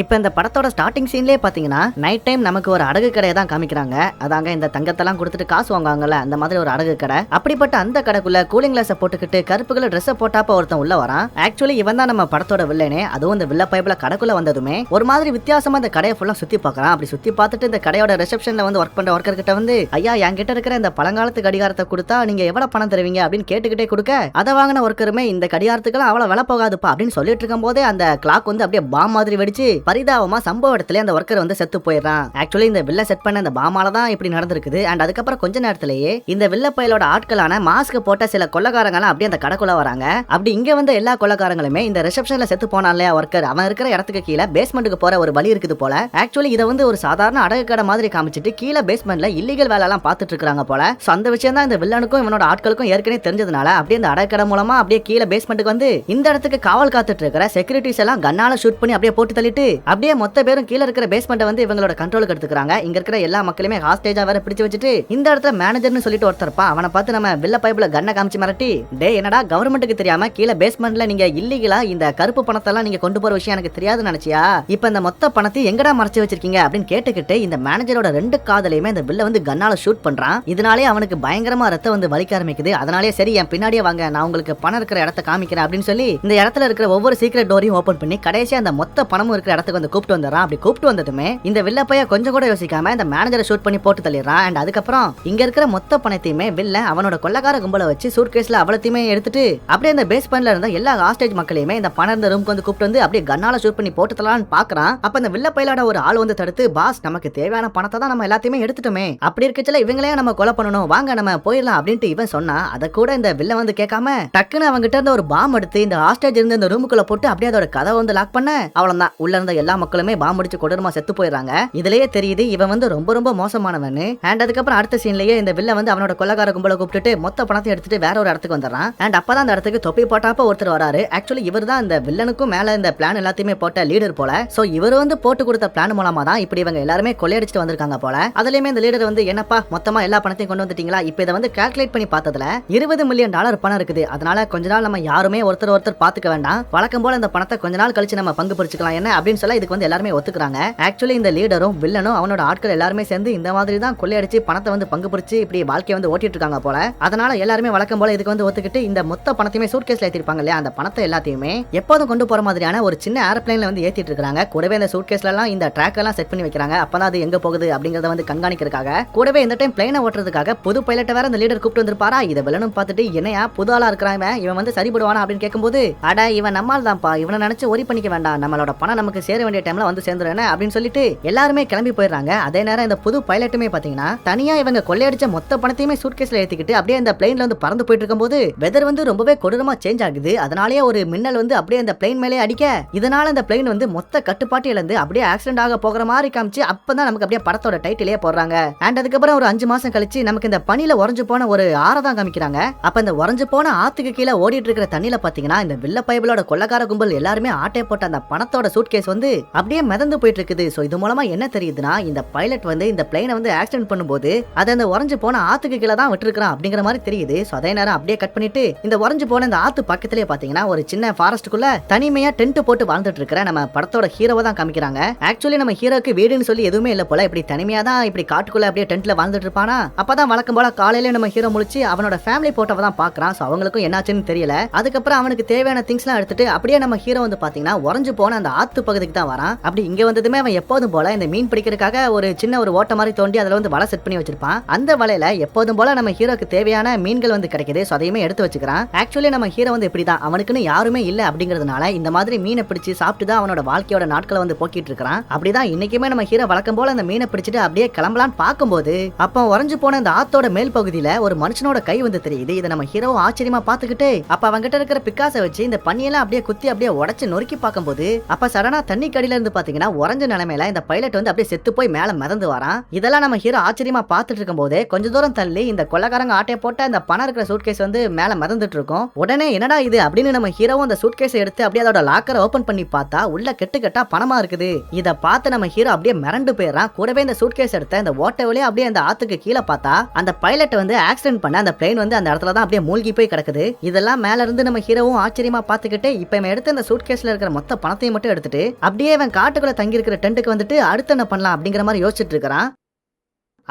இப்போ இந்த படத்தோட ஸ்டார்டிங் சீன்லேயே பார்த்தீங்கன்னா நைட் டைம் நமக்கு ஒரு அடகு கடையை தான் காமிக்கிறாங்க. அதாங்க இந்த தங்கத்தெல்லாம் கொடுத்துட்டு காசு வாங்குவாங்கல்ல அந்த மாதிரி ஒரு அடகு கடை. அப்படிப்பட்ட அந்த கடைக்குள்ள கூலிங் கிளாஸை போட்டுக்கிட்டு கருப்புகளை ட்ரெஸ்ஸை போட்டாப்ப ஒருத்தன் உள்ள வரான். ஆக்சுவலி இவன் தான் நம்ம படத்தோட வில்லனே அதுவும் இந்த வில்ல பைப்ல கடைக்குள்ள வந்ததுமே ஒரு மாதிரி வித்தியாசமா இந்த கடையை ஃபுல்லா சுத்தி பார்க்கறான் அப்படி சுத்தி பார்த்துட்டு இந்த கடையோட ரிசப்ஷன்ல வந்து ஒர்க் பண்ற ஒர்க்கர் கிட்ட வந்து ஐயா என்கிட்ட இருக்கிற இந்த பழங்காலத்து கடிகாரத்தை கொடுத்தா நீங்க எவ்வளவு பணம் தருவீங்க? அப்படின்னு கேட்டுக்கிட்டே கொடுக்க அதை வாங்கின ஒர்க்கருமே இந்த கடிகாரத்துக்கெல்லாம் அவ்வளவு விலை போகாதுப்பா. அப்படின்னு சொல்லிட்டு இருக்கும் போதே அந்த கிளாக் வந்து அப்படியே பாம் மாதிரி வெடிச்சு பரிதாபமா சம்பவ இடத்துல அந்த ஒர்க்கர் வந்து செத்து போயிடுறான். ஆக்சுவலி இந்த வில்ல செட் பண்ண அந்த பாமால தான் இப்படி நடந்திருக்குது. அண்ட் அதுக்கப்புறம் கொஞ்ச நேரத்திலேயே இந்த வில்ல பயலோட ஆட்களான மாஸ்க் போட்ட சில கொள்ளக்காரங்களாம் அப்படியே அந்த கடைக்குள்ள வராங்க. அப்படி இங்க வந்த எல்லா கொள்ளக்காரங்களுமே இந்த ரிசப்ஷன்ல செத்து போனான் இல்லையா ஒர்க்கர் அவன் இருக்கிற இடத்துக்கு கீழே பேஸ்மெண்ட்டுக்கு போற ஒரு வழி இருக்குது போல. ஆக்சுவலி இதை வந்து ஒரு சாதாரண அடகு கடை மாதிரி காமிச்சிட்டு கீழே பேஸ்மெண்ட்ல இல்லீகல் வேலை எல்லாம் பார்த்துட்டு இருக்காங்க போல. சோ அந்த விஷயம் தான் இந்த வில்லனுக்கும் இவனோட ஆட்களுக்கும் ஏற்கனவே தெரிஞ்சதுனால அப்படியே இந்த அடகு கடை மூலமா அப்படியே கீழே பேஸ்மெண்ட்டுக்கு வந்து இந்த இடத்துக்கு காவல் காத்துட்டு இருக்கிற செக்யூரிட்டிஸ் எல்லாம் கண்ணால ஷூட் பண்ணி அப்படியே போட்டு தள்ளிட்டு அப்படியே மொத்த பேரும் கீழே இருக்கிற பேஸ்மெண்ட்டை வந்து இவங்களோட கண்ட்ரோலுக்கு எடுத்துக்கிறாங்க. இங்க இருக்கிற எல்லா மக்களுமே ஹாஸ்டேஜா வேற பிடிச்சு வச்சுட்டு இந்த இடத்துல மேனேஜர்னு சொல்லிட்டு ஒருத்தர்ப்பா அவனை பார்த்து நம்ம வில்ல பைப்ல கண்ணை காமிச்சு மிரட்டி டே என்னடா கவர்மெண்ட்டுக்கு தெரியாம கீழே பேஸ்மெண்ட்ல நீங்க இல்லீகலா இந்த கருப்பு பணத்தை எல்லாம் நீங்க கொண்டு போற விஷயம் எனக்கு தெரியாதுன்னு நினைச்சியா? இப்ப இந்த மொத்த பணத்தை எங்கடா மறைச்சு வச்சிருக்கீங்க? அப்படின்னு கேட்டுக்கிட்டு இந்த மேனேஜரோட ரெண்டு காதலையுமே இந்த வில்ல வந்து கண்ணால ஷூட் பண்றான். இதனாலே அவனுக்கு பயங்கரமா ரத்தம் வந்து வலிக்க ஆரம்பிக்குது. அதனாலே சரி என் பின்னாடியே வாங்க. நான் உங்களுக்கு பணம் இருக்கிற இடத்த காமிக்கிறேன். அப்படின்னு சொல்லி இந்த இடத்துல இருக்கிற ஒவ்வொரு சீக்கிரட் டோரையும் ஓபன் பண்ணி கடைசியா அந்த மொத்த பணமும் இருக்கிற இடத்துக்கு வந்து கூப்பிட்டு வந்துடுறான். அப்படி கூப்பிட்டு வந்ததுமே இந்த வில்ல பைய கொஞ்சம் கூட யோசிக்காம இந்த மேனேஜரை ஷூட் பண்ணி போட்டு தள்ளிடுறான். அண்ட் அதுக்கப்புறம் இங்க இருக்கிற மொத்த பணத்தையுமே வில்ல அவனோட கொள்ளக்கார கும்பலை வச்சு சூட் கேஸ்ல அவ்வளத்தையுமே எடுத்துட்டு அப்படியே அந்த பேஸ்மெண்ட்ல இருந்த எல்லா ஹாஸ்டேஜ் மக்களையுமே இந்த பணம் இருந்த ரூம்க்கு வந்து கூப்பிட்டு வந்து அப்படியே கண்ணால ஷூட் பண்ணி போட்டு தரலாம்னு பாக்குறான். அப்ப இந்த வில்ல பையலோட ஒரு ஆள் வந்து தடுத்து பாஸ் நமக்கு தேவையான பணத்தை தான் நம்ம எல்லாத்தையுமே எடுத்துட்டோமே. அப்படி இருக்கச்சல இவங்களே நம்ம கொலை பண்ணணும். வாங்க நம்ம போயிடலாம். அப்படின்ட்டு இவன் சொன்னா அதை கூட இந்த வில்ல வந்து கேட்காம டக்குன்னு அவங்கிட்ட இருந்த ஒரு பாம் எடுத்து இந்த ஹாஸ்டேஜ் இருந்த இந்த ரூமுக்குள்ள போட்டு அப்படியே அதோட கதவை வந்து லாக் பண்ண அவ்வளவுதான். உள்ள இருந்த எல்லா மக்களுமே பாம் அடிச்சு கொடூரமா செத்து போயிடுறாங்க. இதுலயே தெரியுது இவன் வந்து ரொம்ப ரொம்ப மோசமானவன். அண்ட் அதுக்கப்புறம் அடுத்த சீன்லயே இந்த வில்ல வந்து அவனோட கொள்ளக்கார கும்பலை கூப்பிட்டுட்டு மொத்த பணத்தை எடுத்துட்டு வேற ஒரு இடத்துக்கு வந்துடுறான். அண்ட் அப்பதான் அந்த இடத்துக்கு தொப்பி போட்டாப்ப ஒருத்தர் வராரு. ஆக்சுவலி இவர் தான் இந்த வில்லனுக்கும் மேல இந்த பிளான் எல்லாத்தையுமே போட்ட லீடர் போல. சோ இவர் வந்து போட்டு கொடுத்த பிளான் மூலமா தான் இப்படி இவங்க எல்லாருமே கொள்ளையடிச்சிட்டு வந்திருக்காங்க போல. அதுலயுமே இந்த லீடர் வந்து என்னப்பா மொத்தமா எல்லா பணத்தையும் கொண்டு வந்துட்டீங்களா? இப்போ இதை வந்து கால்குலேட் பண்ணி பார்த்ததுல இருபது மில்லியன் டாலர் பணம் இருக்குது. அதனால கொஞ்ச நாள் நம்ம யாருமே ஒருத்தர் ஒருத்தர் பாத்துக்க வேண்டாம். வழக்கம் போல இந்த பணத்தை கொஞ்ச நாள் கழிச்சு நம்ம பங்கு பிடிச்சிக்கலாம் என்ன? அப்படின்னு சொல்ல இதுக்கு வந்து எல்லாருமே ஒத்துக்கிறாங்க. ஆக்சுவலி இந்த லீடரும் வில்லனும் அவனோட ஆட்கள் எல்லாருமே சேர்ந்து இந்த மாதிரி தான் கொள்ளையடிச்சு பணத்தை வந்து பங்கு பிடிச்சி இப்படி வாழ்க்கையை வந்து ஓட்டிட்டு இருக்காங்க போல. அதனால எல்லாருமே வழக்கம் போல இதுக்கு வந்து ஒத்துக்கிட்டு இந்த மொத்த பணத்தையுமே சூட் கேஸ்ல ஏத்திருப்பாங்க இல்லையா? அந்த பணத்தை எல்லாத்தையுமே எப்போதும் கொண்டு போற மாதிரியான ஒரு சின்ன ஏர்பிளைன்ல வந்து ஏத்திட்டு இருக்காங்க கூடவே இந்த சூட் கேஸ்ல எல்லாம் இந்த ட்ராக் எல்லாம் செட் பண்ணி வைக்கிறாங்க. அப்பதான் அது எங்க போகுது அப்படிங்கறத வந்து கண்காணிக்கிறதுக்காக. கூடவே இந்த டைம் பிளைனை ஓட்டுறதுக்காக புது பைலட்டை வேற இந்த லீடர் கூப்பிட்டு வந்திருப்பாரா? இதை வில்லனும் பார்த்துட்டு என்னையா புது ஆளா இருக்கிறான் இவன்? வந்து சரிபடுவானா அப்படின்னு கேட்கும்போது அட இவன் நம்மால் தான்ப்பா இவனை நினைச்சு ஒரி பண்ணிக்க வேண்டாம். நம்மளோட பணம் நமக்கு சேர வேண்டிய டைம்ல வந்து சேர்ந்துருன்னு அப்படின்னு சொல்லிட்டு எல்லாருமே கிளம்பி போயிடுறாங்க. அதே நேரம் இந்த புது பைலட்டுமே பாத்தீங்கன்னா தனியா இவங்க கொள்ளையடிச்ச மொத்த பணத்தையுமே சூட்கேஸ்ல ஏத்திக்கிட்டு அப்படியே அந்த பிளைன்ல வந்து பறந்து போயிட்டு இருக்கும்போது வெதர் வந்து ரொம்பவே கொடூரமா சேஞ்ச் ஆகுது. அதனாலேயே ஒரு மின்னல் வந்து அப்படியே அந்த பிளைன் மேலே அடிக்க இதனால அந்த பிளைன் வந்து மொத்த கட்டுப்பாட்டு இழந்து அப்படியே ஆக்சிடென்ட் ஆக போகிற மாதிரி காமிச்சு அப்பதான் நமக்கு அப்படியே படத்தோட டைட்டிலே போடுறாங்க. அண்ட் அதுக்கப்புறம் ஒரு அஞ்சு மாசம் கழிச்சு நமக்கு இந்த பனியில உறைஞ்சு போன ஒரு ஆறை தான் காமிக்கிறாங்க. அப்ப இந்த உறைஞ்சு போன ஆத்துக்கு கீழே ஓடிட்டு இருக்கிற தண்ணியில பாத்தீங்கன்னா இந்த வில்ல பைபிளோட கொள்ளக்கார கும்பல் எல்லாருமே ஆட்டை போட்ட அந்த பணத்தோட சூட்கேஸ் வந்து வந்து அப்படியே மிதந்து போயிட்டு இருக்குது ஸோ இது மூலமா என்ன தெரியுதுன்னா இந்த பைலட் வந்து இந்த பிளைனை வந்து ஆக்சிடென்ட் பண்ணும்போது அதை அந்த உறைஞ்சு போன ஆத்துக்கு கீழே தான் விட்டுருக்கான் அப்படிங்கிற மாதிரி தெரியுது. ஸோ அதே நேரம் அப்படியே கட் பண்ணிட்டு இந்த உறைஞ்சு போன இந்த ஆத்து பக்கத்திலே பாத்தீங்கன்னா ஒரு சின்ன ஃபாரஸ்ட்டுக்குள்ள தனிமையா டென்ட் போட்டு வாழ்ந்துட்டு இருக்கிற நம்ம படத்தோட ஹீரோவை தான் காமிக்கிறாங்க. ஆக்சுவலி நம்ம ஹீரோக்கு வீடுன்னு சொல்லி எதுவுமே இல்ல போல. இப்படி தனிமையா தான் இப்படி காட்டுக்குள்ள அப்படியே டென்ட்ல வாழ்ந்துட்டு இருப்பானா? அப்பதான் வழக்கம் போல காலையில நம்ம ஹீரோ முழிச்சு அவனோட ஃபேமிலி போட்டோவை தான் பாக்குறான். ஸோ அவங்களுக்கும் என்னாச்சுன்னு தெரியல. அதுக்கப்புறம் அவனுக்கு தேவையான திங்ஸ் எல்லாம் எடுத்துட்டு அப்படியே நம்ம ஹீரோ வந்து பாத்தீங்கன்னா உறைஞ்சு போன அந்த ஆத்து பகுதி பகுதிக்கு தான் வரான். அப்படி இங்க வந்ததுமே அவன் எப்போதும் போல இந்த மீன் பிடிக்கிறதுக்காக ஒரு சின்ன ஒரு ஓட்ட மாதிரி தோண்டி அதுல வந்து வலை செட் பண்ணி வச்சிருப்பான். அந்த வலையில எப்போதும் போல நம்ம ஹீரோக்கு தேவையான மீன்கள் வந்து கிடைக்குது. ஸோ அதையுமே எடுத்து வச்சுக்கிறான். ஆக்சுவலி நம்ம ஹீரோ வந்து இப்படிதான். அவனுக்குன்னு யாருமே இல்லை அப்படிங்கிறதுனால இந்த மாதிரி மீனை பிடிச்சு சாப்பிட்டு தான் அவனோட வாழ்க்கையோட நாட்களை வந்து போக்கிட்டு இருக்கிறான். அப்படிதான் இன்னைக்குமே நம்ம ஹீரோ வழக்கம் போல அந்த மீனை பிடிச்சிட்டு அப்படியே கிளம்பலான்னு பார்க்கும்போது அப்போ உறைஞ்சு போன அந்த ஆத்தோட மேல் பகுதியில ஒரு மனுஷனோட கை வந்து தெரியுது. இதை நம்ம ஹீரோ ஆச்சரியமா பார்த்துக்கிட்டு அப்ப அவங்கிட்ட இருக்கிற பிக்காசை வச்சு இந்த பண்ணியெல்லாம் அப்படியே குத்தி அப்படியே உடச்சு நொறுக்கி பார்க்கும்போது அப்ப சடனா தண்ணி கடியில இருந்து பாத்தீங்கன்னா உறஞ்ச நிலைமையில இந்த பைலட் வந்து அப்படியே செத்து போய் மேல மிதந்து வரான். இதெல்லாம் நம்ம ஹீரோ ஆச்சரியமா பார்த்துட்டு இருக்கும்போது கொஞ்ச தூரம் தள்ளி இந்த கொள்ளக்காரங்க ஆட்டையை போட்ட அந்த பணம் இருக்கிற சூட்கேஸ் வந்து மேல மிதந்துட்டு இருக்கும். உடனே என்னடா இது அப்படின்னு நம்ம ஹீரோவும் அந்த சூட்கேஸை எடுத்து அப்படியே அதோட லாக்கரை ஓபன் பண்ணி பார்த்தா உள்ள கெட்டு கெட்டா பணமா இருக்குது. இத பார்த்து நம்ம ஹீரோ அப்படியே மிரண்டு போயிடறான். கூடவே இந்த சூட்கேஸ் எடுத்த இந்த ஓட்ட வழியே அப்படியே அந்த ஆத்துக்கு கீழே பார்த்தா அந்த பைலட் வந்து ஆக்சிடென்ட் பண்ண அந்த பிளேன் வந்து அந்த இடத்துல தான் அப்படியே மூழ்கி போய் கிடக்குது. இதெல்லாம் மேல இருந்து நம்ம ஹீரோவும் ஆச்சரியமா பார்த்துக்கிட்டு இப்ப இவன் எடுத்த அந்த சூட்கேஸ்ல இருக்கிற மொத்த பணத்தையும் மட்டும் எடுத்துட்டு அப்படியே இவன் காட்டுக்குள்ள தங்கியிருக்கிற டென்ட்டுக்கு வந்துட்டு அடுத்து என்ன பண்ணலாம் அப்படிங்கிற மாதிரி யோசிச்சுட்டு இருக்கிறான்.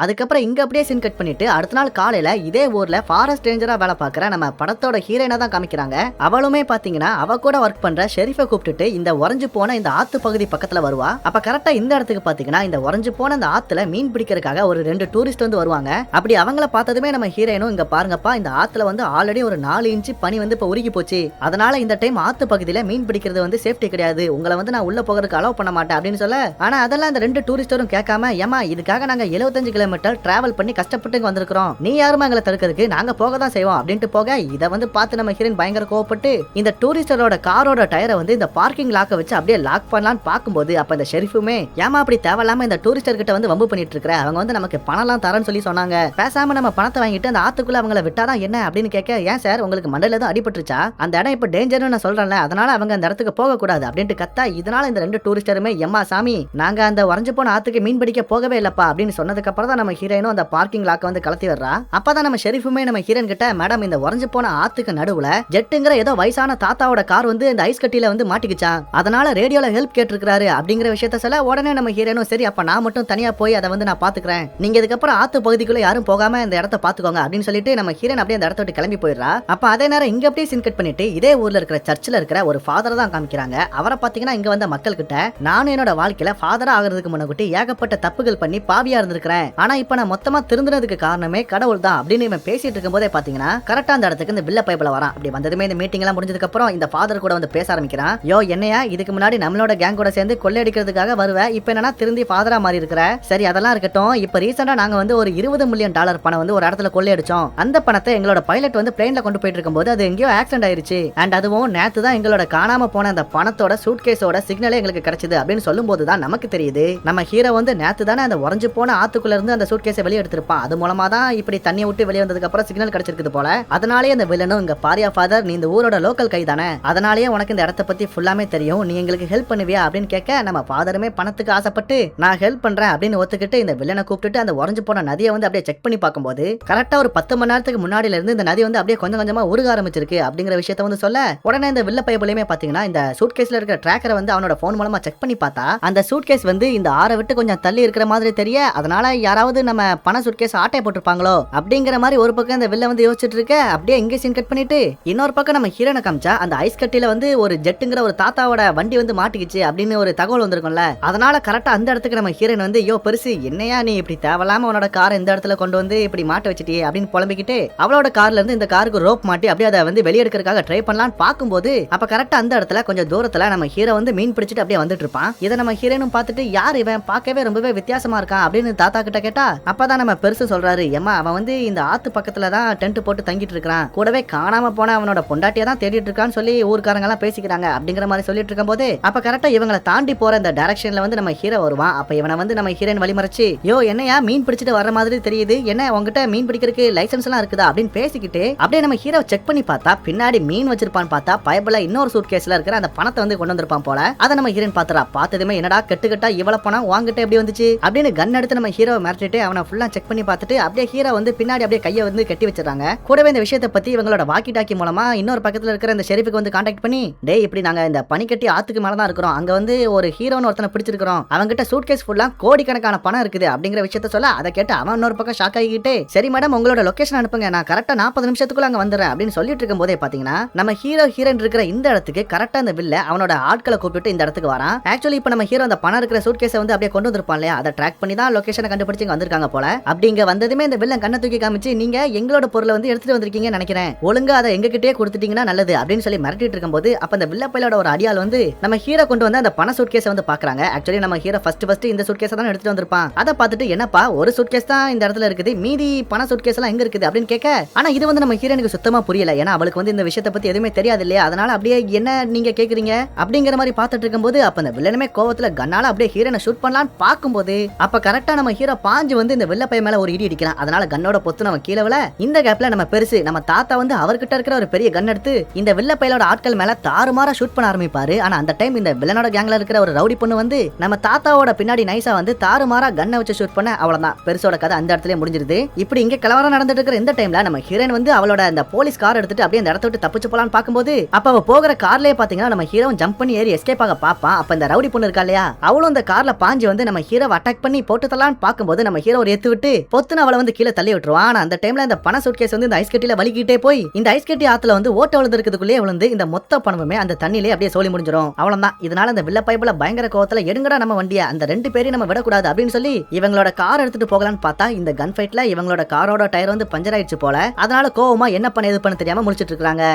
அதுக்கப்புறம் இங்கே அப்படியே சீன் கட் பண்ணிட்டு அடுத்த நாள் காலையில் இதே ஊரில் ஃபாரஸ்ட் ரேஞ்சராக வேலை பார்க்குற நம்ம படத்தோட ஹீரோயினை தான் காமிக்கிறாங்க. அவளுமே பார்த்தீங்கன்னா அவ கூட ஒர்க் பண்ணுற ஷெரீஃபை கூப்பிட்டுட்டு இந்த உறைஞ்சு போன இந்த ஆத்து பகுதி பக்கத்தில் வருவா. அப்போ கரெக்டாக இந்த இடத்துக்கு பார்த்தீங்கன்னா இந்த உறைஞ்சு போன இந்த ஆற்றுல மீன் பிடிக்கிறதுக்காக ஒரு ரெண்டு டூரிஸ்ட் வந்து வருவாங்க. அப்படி அவங்கள பார்த்ததுமே நம்ம ஹீரோயினும் இங்கே பாருங்கப்பா இந்த ஆற்றுல வந்து ஆல்ரெடி ஒரு நாலு இன்ச்சு பனி வந்து இப்போ உருகி போச்சு. அதனால இந்த டைம் ஆத்து பகுதியில் மீன் பிடிக்கிறது வந்து சேஃப்டி கிடையாது. உங்களை வந்து நான் உள்ள போகிறதுக்கு அலோவ் பண்ண மாட்டேன் அப்படின்னு சொல்ல. ஆனால் அதெல்லாம் இந்த ரெண்டு டூரிஸ்டரும் கேட்காம ஏமா இதுக்காக நாங்கள் எழுபத்தஞ்சு கிலோ கிலோமீட்டர் டிராவல் பண்ணி கஷ்டப்பட்டு இங்க வந்திருக்கிறோம். நீ யாருமா எங்களை தடுக்கிறதுக்கு? நாங்க போக தான் செய்வோம் அப்படின்ட்டு போக இதை வந்து பார்த்து நம்ம ஹீரோயின் பயங்கர கோவப்பட்டு இந்த டூரிஸ்டரோட காரோட டயரை வந்து இந்த பார்க்கிங் லாக்க வச்சு அப்படியே லாக் பண்ணலாம்னு பார்க்கும்போது அப்ப இந்த ஷெரிஃபுமே ஏமா அப்படி தேவையில்லாம இந்த டூரிஸ்டர் கிட்ட வந்து வம்பு பண்ணிட்டு இருக்கிற? அவங்க வந்து நமக்கு பணம்லாம் தரேன்னு சொல்லி சொன்னாங்க. பேசாம நம்ம பணத்தை வாங்கிட்டு அந்த ஆத்துக்குள்ள அவங்கள விட்டாதான் என்ன அப்படின்னு கேட்க ஏன் சார் உங்களுக்கு மண்டல எதுவும் அடிபட்டுருச்சா? அந்த இடம் இப்ப டேஞ்சர்னு நான் சொல்றேன்ல அதனால அவங்க அந்த இடத்துக்கு போக கூடாது அப்படின்ட்டு கத்தா இதனால இந்த ரெண்டு டூரிஸ்டருமே எம்மா சாமி நாங்க அந்த உறைஞ்சு போன ஆத்துக்கு மீன் பிடிக்க போகவே இல்லப்பா அப்படின்னு சொன்னதுக்கு அப்புறம் தான் தான் நம்ம ஹீரோயினும் அந்த பார்க்கிங் லாக்க வந்து கலத்தி வர்றா அப்பதான் நம்ம ஷெரீஃபுமே நம்ம ஹீரோன் கிட்ட மேடம் இந்த உறைஞ்சு போன ஆத்துக்கு நடுவுல ஜெட்டுங்கிற ஏதோ வயசான தாத்தாவோட கார் வந்து இந்த ஐஸ் கட்டியில வந்து மாட்டிக்கிச்சான் அதனால ரேடியோல ஹெல்ப் கேட்டிருக்காரு அப்படிங்கிற விஷயத்த சொல்ல உடனே நம்ம ஹீரோனும் சரி அப்ப நான் மட்டும் தனியா போய் அதை வந்து நான் பாத்துக்கிறேன். நீங்க இதுக்கப்புறம் ஆத்து பகுதிக்குள்ள யாரும் போகாம இந்த இடத்த பாத்துக்கோங்க. அப்படின்னு சொல்லிட்டு நம்ம ஹீரோன் அப்படியே அந்த இடத்த விட்டு கிளம்பி போயிடுறா. அப்ப அதே நேரம் இங்க அப்படியே சின் கட் பண்ணிட்டு இதே ஊர்ல இருக்கிற சர்ச்சில் இருக்கிற ஒரு ஃபாதரை தான் காமிக்கிறாங்க. அவரை பாத்தீங்கன்னா இங்க வந்த மக்கள் கிட்ட நானும் என்னோட வாழ்க்கையில ஃபாதரா ஆகிறதுக்கு முன்னாடி ஏகப்பட்ட தப்புகள் பண்ணி பாவியா இருந்திருக்கிறேன். ஆனால் இப்போ நான் மொத்தமாக திருந்தினதுக்கு காரணமே கடவுள் தான். அப்படின்னு இவன் பேசிட்டு இருக்கும்போதே பார்த்தீங்கன்னா கரெக்டாக அந்த இடத்துக்கு இந்த பில்ல பைப்பில் வரான். அப்படி வந்ததுமே இந்த மீட்டிங் எல்லாம் முடிஞ்சதுக்கு அப்புறம் இந்த ஃபாதர் கூட வந்து பேச ஆரம்பிக்கிறான். யோ என்னையா இதுக்கு முன்னாடி நம்மளோட கேங் கூட சேர்ந்து கொள்ளையடிக்கிறதுக்காக வருவேன் இப்போ என்னன்னா திருந்தி ஃபாதரா மாறி இருக்கிற. சரி அதெல்லாம் இருக்கட்டும். இப்போ ரீசெண்டாக நாங்கள் வந்து ஒரு இருபது மில்லியன் டாலர் பணம் வந்து ஒரு இடத்துல கொள்ளையடிச்சோம். அந்த பணத்தை எங்களோட பைலட் வந்து பிளேன்ல கொண்டு போயிட்டு இருக்கும்போது அது எங்கேயோ ஆக்சிடென்ட் ஆயிருச்சு. அண்ட் அதுவும் நேற்று தான் எங்களோட காணாம போன அந்த பணத்தோட சூட்கேஸோட சிக்னலே எங்களுக்கு கிடைச்சது. அப்படின்னு சொல்லும்போது தான் நமக்கு தெரியுது. நம்ம ஹீரோ வந்து நேத்து தானே அந்த உறைஞ்சு போன ஆத்துக்குள்ள இருந்து அந்த சூட்கேஸை வெளியே எடுத்திருப்பான் அது மூலமா தான் இப்படி தண்ணியை விட்டு வெளியே வந்ததுக்கு அப்புறம் சிக்னல் கிடைச்சிருக்குது போல. அதனாலே அந்த வில்லனும் இங்க பாரியா ஃபாதர் நீ இந்த ஊரோட லோக்கல் கை தானே. அதனாலேயே உனக்கு இந்த இடத்த பத்தி ஃபுல்லாமே தெரியும். நீ எங்களுக்கு ஹெல்ப் பண்ணுவியா அப்படின்னு கேட்க நம்ம ஃபாதருமே பணத்துக்கு ஆசைப்பட்டு நான் ஹெல்ப் பண்றேன் அப்படின்னு ஒத்துக்கிட்டு இந்த வில்லனை கூப்பிட்டுட்டு அந்த உறைஞ்சு போன நதியை வந்து அப்படியே செக் பண்ணி பார்க்கும்போது கரெக்டா ஒரு பத்து மணி நேரத்துக்கு முன்னாடில இருந்து இந்த நதி வந்து அப்படியே கொஞ்சம் கொஞ்சமா உருக ஆரம்பிச்சிருக்கு அப்படிங்கிற விஷயத்த வந்து சொல்ல உடனே இந்த வில்ல பைபிளையுமே பாத்தீங்கன்னா இந்த சூட்கேஸ்ல இருக்கிற ட்ராக்கரை வந்து அவனோட போன் மூலமா செக் பண்ணி பார்த்தா அந்த சூட்கேஸ் வந்து இந்த ஆறை விட்டு கொஞ்சம் தள்ளி இருக்கிற மாதிரி தெரிய அதனால யாராவது நம்ம பண சூட்கேஸ் ஆட்டை போட்டிருப்பாங்களோ? அப்படிங்கிற மாதிரி ஒரு பக்கம் இந்த வில்ல வந்து யோசிச்சுட்டு இருக்க அப்படியே இங்கே சீன் கட் பண்ணிட்டு இன்னொரு பக்கம் நம்ம ஹீரோனை காமிச்சா அந்த ஐஸ் கட்டியில வந்து ஒரு ஜெட்டுங்கிற ஒரு தாத்தாவோட வண்டி வந்து மாட்டிக்கிச்சு அப்படின்னு ஒரு தகவல் வந்திருக்கும்ல. அதனால கரெக்டா அந்த இடத்துக்கு நம்ம ஹீரோயின் வந்து யோ பெருசு என்னையா நீ இப்படி தேவையில்லாம உன்னோட காரை இந்த இடத்துல கொண்டு வந்து இப்படி மாட்ட வச்சுட்டியே? அப்படின்னு புலம்பிக்கிட்டு அவளோட கார்ல இருந்து இந்த காருக்கு ரோப் மாட்டி அப்படியே அதை வந்து வெளியெடுக்கிறதுக்காக ட்ரை பண்ணலாம்னு பார்க்கும்போது அப்ப கரெக்டா அந்த இடத்துல கொஞ்சம் தூரத்துல நம்ம ஹீரோ வந்து மீன் பிடிச்சிட்டு அப்படியே வந்துட்டு இருப்பான். இதை நம்ம ஹீரோனும் பார்த்துட்டு யார் இவன்? பார்க்கவே ரொம்பவே வித்தியாசமா இருக்கான் அப்படின்னு தாத்தா கிட்ட கேட்டா அப்பதான் நம்ம பெருசு சொல்றாரு. ஏமா அவன் வந்து இந்த ஆத்து பக்கத்துல தான் டென்ட் போட்டு தங்கிட்டு இருக்கிறான். கூடவே காணாம போன அவனோட பொண்டாட்டியை தான் தேடிட்டு இருக்கான்னு சொல்லி ஊருக்காரங்க எல்லாம் பேசிக்கிறாங்க. அப்படிங்கிற மாதிரி சொல்லிட்டு இருக்கும்போது அப்ப கரெக்டா இவங்களை தாண்டி போற இந்த டைரக்ஷன்ல வந்து நம்ம ஹீரோ வருவான். அப்ப இவனை வந்து நம்ம ஹீரோயின் வழிமறைச்சு யோ என்னையா மீன் பிடிச்சிட்டு வர மாதிரி தெரியுது? என்ன உங்ககிட்ட மீன் பிடிக்கிறதுக்கு லைசன்ஸ் எல்லாம் இருக்குதா? அப்படின்னு பேசிக்கிட்டு அப்படியே நம்ம ஹீரோ செக் பண்ணி பார்த்தா பின்னாடி மீன் வச்சிருப்பான்னு பார்த்தா பயபுல இன்னொரு சூட் கேஸ்ல இருக்கிற அந்த பணத்தை வந்து கொண்டு வந்திருப்பான் போல. அதை நம்ம ஹீரோயின் பாத்துறா பார்த்ததுமே என்னடா கெட்டு கெட்டா இவ்வளவு பணம் வாங்கிட்டு எப்படி வந்துச்சு? அப்படின்னு கன் எடுத்து நம்ம ஹீரோ மிரட்டிட்டு அவனை ஃபுல்லா செக் பண்ணி பார்த்துட்டு அப்படியே ஹீரோ வந்து பின்னாடி அப்படியே கையை வந்து கட்டி வச்சிடறாங்க. கூடவே இந்த விஷயத்தை பத்தி இவங்களோட வாக்கி டாக்கி மூலமா இன்னொரு பக்கத்துல இருக்கிற இந்த ஷெரீஃபுக்கு வந்து காண்டாக்ட் பண்ணி டே இப்படி நாங்க இந்த பனிக்கட்டி ஆத்துக்கு மேல தான் இருக்கிறோம். அங்க வந்து ஒரு ஹீரோன்னு ஒருத்தனை பிடிச்சிருக்கிறோம். அவங்கிட்ட சூட் கேஸ் ஃபுல்லா கோடிக்கணக்கான பணம் இருக்குது. அப்படிங்கிற விஷயத்த சொல்ல அதை கேட்டு அவன் இன்னொரு பக்கம் ஷாக் ஆகிக்கிட்டு சரி மேடம் உங்களோட லொகேஷன் அனுப்புங்க. நான் கரெக்டா நாற்பது நிமிஷத்துக்குள்ள அங்க வந்துடுறேன். அப்படின்னு சொல்லிட்டு இருக்கும் போதே பாத்தீங்கன்னா நம்ம ஹீரோ ஹீரோன் இருக்கிற இந்த இடத்துக்கு கரெக்டா அந்த வில்ல அவனோட ஆட்களை கூப்பிட்டு இந்த இடத்துக்கு வரான். ஆக்சுவலி இப்ப நம்ம ஹீரோ அந்த பணம் இருக்கிற சூட் கேஸை வந்து அப்படியே கொண்டு வந்திருப்பான் இல்லையா? அதை ட்ராக் பண்ணி தான் லொகேஷனை கண்டுபிடிச்சு ஒருத்தங்க வந்திருக்காங்க போல. அப்படி இங்க வந்ததுமே இந்த வில்லன் கண்ணை தூக்கி காமிச்சு நீங்க எங்களோட பொருளை வந்து எடுத்துட்டு வந்திருக்கீங்கன்னு நினைக்கிறேன். ஒழுங்கா அதை எங்க கிட்டே கொடுத்துட்டீங்கன்னா நல்லது அப்படின்னு சொல்லி மிரட்டிட்டு இருக்கும்போது அப்ப அந்த வில்ல பையலோட ஒரு அடியால் வந்து நம்ம ஹீரோ கொண்டு வந்து அந்த பண சூட் வந்து பாக்குறாங்க. ஆக்சுவலி நம்ம ஹீரோ ஃபர்ஸ்ட் ஃபர்ஸ்ட் இந்த சூட் தான் எடுத்துட்டு வந்திருப்பான். அதை பார்த்துட்டு என்னப்பா ஒரு சுட்கேஸ் தான் இந்த இடத்துல இருக்குது. மீதி பண சுட்கேஸ் எல்லாம் எங்க இருக்குது? அப்படின்னு கேட்க ஆனா இது வந்து நம்ம ஹீரோனுக்கு சுத்தமா புரியல. ஏன்னா அவளுக்கு வந்து இந்த விஷயத்தை பத்தி எதுவுமே தெரியாது இல்லையா? அதனால அப்படியே என்ன நீங்க கேக்குறீங்க? அப்படிங்கிற மாதிரி பார்த்துட்டு இருக்கும்போது அப்ப அந்த வில்லனுமே கோவத்துல கண்ணால அப்படியே ஹீரோனை ஷூட் பண்ணலாம்னு பார்க்கும்போது அப்ப கரெக்டா நம்ம ஹீரோ பாஞ்சு வந்து இந்த வெள்ளப்பைய மேல ஒரு இடி அடிக்கிறான். அதனால கன்னோட பொத்து நம்ம கீழே விழ. இந்த கேப்ல நம்ம பெருசு நம்ம தாத்தா வந்து அவர்கிட்ட இருக்கிற ஒரு பெரிய கன் எடுத்து இந்த வெள்ளப்பையலோட ஆட்கள் மேல தாறுமாறா ஷூட் பண்ண ஆரம்பிப்பாரு. ஆனா அந்த டைம் இந்த வில்லனோட கேங்ல இருக்கிற ஒரு ரவுடி பொண்ணு வந்து நம்ம தாத்தாவோட பின்னாடி நைஸா வந்து தாறுமாறா கண்ணை வச்சு ஷூட் பண்ண அவ்வளவுதான். பெருசோட கதை அந்த இடத்துல முடிஞ்சிருது. இப்படி இங்க கலவரம் நடந்துட்டு இருக்கிற இந்த டைம்ல நம்ம ஹீரோயின் வந்து அவளோட அந்த போலீஸ் கார் எடுத்துட்டு அப்படியே அந்த இடத்த விட்டு தப்பிச்சு போலான்னு பார்க்கும்போது அப்ப அவ போகிற கார்லயே பாத்தீங்கன்னா நம்ம ஹீரோ ஜம்ப் பண்ணி ஏறி எஸ்கேப் ஆக பாப்பான் அப்ப இந்த ரவுடி பொண்ணு இருக்கா இல்லையா? அவளும் அந்த கார்ல பாஞ்சு வந்து நம்ம ஹீரோ அட்டாக் பண்ணி போட்டு தரலான்னு பார்க்கும்போது நம்ம ஹீரோ ஒரு எத்து விட்டு பொத்துன்னு அவளை வந்து கீழே தள்ளி விட்டுருவான் ஆனா அந்த டைம்ல இந்த பண சூட்கேஸ் வந்து இந்த ஐஸ் கட்டியில வலிக்கிட்டே போய் இந்த ஐஸ் கட்டி ஆத்துல வந்து ஓட்ட விழுந்திருக்கிறதுக்குள்ளே விழுந்து இந்த மொத்த பணமுமே அந்த தண்ணிலே அப்படியே சோழி முடிஞ்சிடும் அவ்வளவுதான். இதனால இந்த வில்ல பைப்புல பயங்கர கோவத்துல எடுங்கடா நம்ம வண்டிய அந்த ரெண்டு பேரையும் நம்ம விடக்கூடாது அப்படின்னு சொல்லி இவங்களோட கார் எடுத்துட்டு போகலான்னு பார்த்தா இந்த கன் ஃபைட்ல இவங்களோட காரோட டயர் வந்து பஞ்சர் ஆயிடுச்சு போல. அதனால கோவமா என்ன பண்ண எது பண்ண தெரியாம முடிச்சிட்டு இருக்காங்க